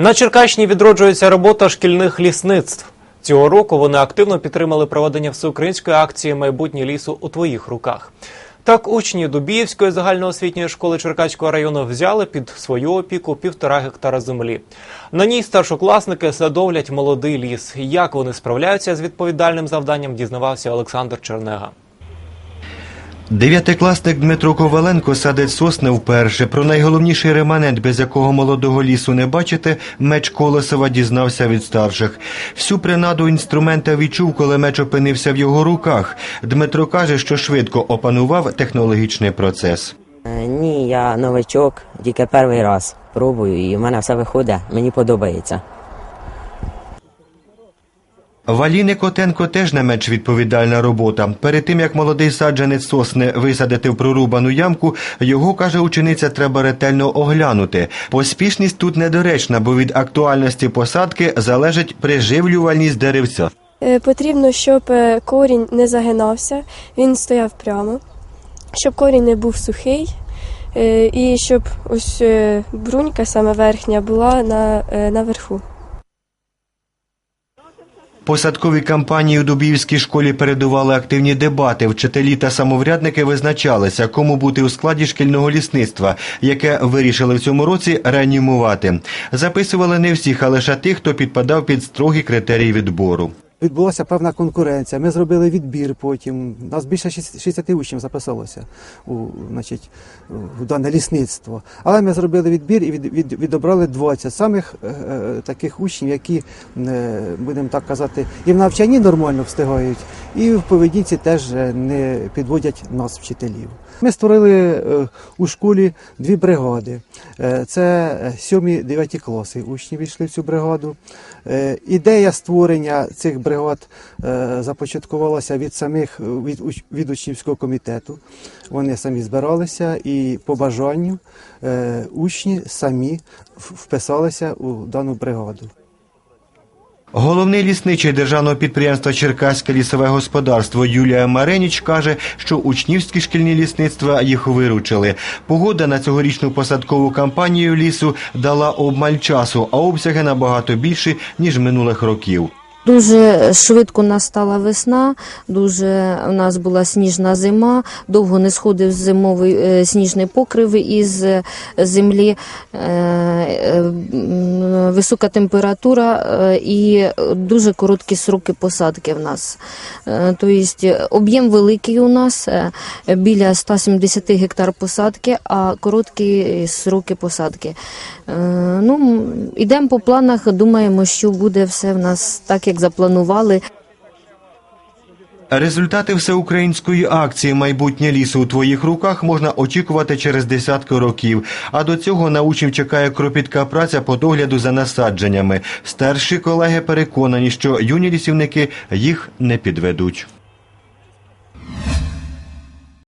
На Черкащині відроджується робота шкільних лісництв. Цього року вони активно підтримали проведення всеукраїнської акції Майбутнє лісу у твоїх руках. Так, учні Дубіївської загальноосвітньої школи Черкаського району взяли під свою опіку півтора гектара землі. На ній старшокласники садовлять молодий ліс. Як вони справляються з відповідальним завданням, дізнавався Олександр Чернега. Дев'ятикласник Дмитро Коваленко садить сосни вперше. Про найголовніший реманент, без якого молодого лісу не бачите, меч Колесова дізнався від старших. Всю принаду інструмента відчув, коли меч опинився в його руках. Дмитро каже, що швидко опанував технологічний процес. Е, Ні, я новичок, тільки перший раз пробую, і в мене все виходить, мені подобається. Валіни Котенко теж не менш відповідальна робота. Перед тим як молодий саджанець сосни висадити в прорубану ямку, його каже учениця, треба ретельно оглянути. Поспішність тут недоречна, бо від актуальності посадки залежить приживлювальність деревця. Е, Потрібно, щоб е, корінь не загинався, він стояв прямо, щоб корінь не був сухий, е, і щоб ось брунька саме верхня була на, наверху. Посадкові кампанії у Дубівській школі передували активні дебати. Вчителі та самоврядники визначалися, кому бути у складі шкільного лісництва, яке вирішили в цьому році реанімувати. Записували не всіх, а лише тих, хто підпадав під строгі критерії відбору. Відбулася певна конкуренція. Ми зробили відбір потім. Нас більше 60 учнів записалося у, значить, у дане лісництво. Але ми зробили відбір і від, від, відобрали 20 самих е, е, таких учнів, які, е, будемо так казати, і в навчанні нормально встигають, і в поведінці теж е, не підводять нас, вчителів. Ми створили е, у школі дві бригади. Це сьомі дев'яті класи. Учні війшли в цю бригаду. Ідея створення цих бригад е, започаткувалася від самих від, від учнівського комітету. Вони самі збиралися і по бажанню е, учні самі вписалися у дану бригаду. Головний лісничий державного підприємства Черкаське лісове господарство Юлія Мареніч каже, що учнівські шкільні лісництва їх виручили. Погода на цьогорічну посадкову кампанію лісу дала обмаль часу, а обсяги набагато більші ніж минулих років. Дуже швидко настала весна, дуже у нас була сніжна зима, довго не сходив зимовий е, сніжний покрив із е, землі, е, висока температура і дуже короткі сроки посадки в нас. Тобто об'єм великий у нас, біля 170 гектар посадки, а короткі сроки посадки. Ну, ідемо по планах, думаємо, що буде все в нас так, запланували. Результати всеукраїнської акції Майбутнє лісу у твоїх руках можна очікувати через десятки років. А до цього на учнів чекає кропітка праця по догляду за насадженнями. Старші колеги переконані, що юні лісівники їх не підведуть.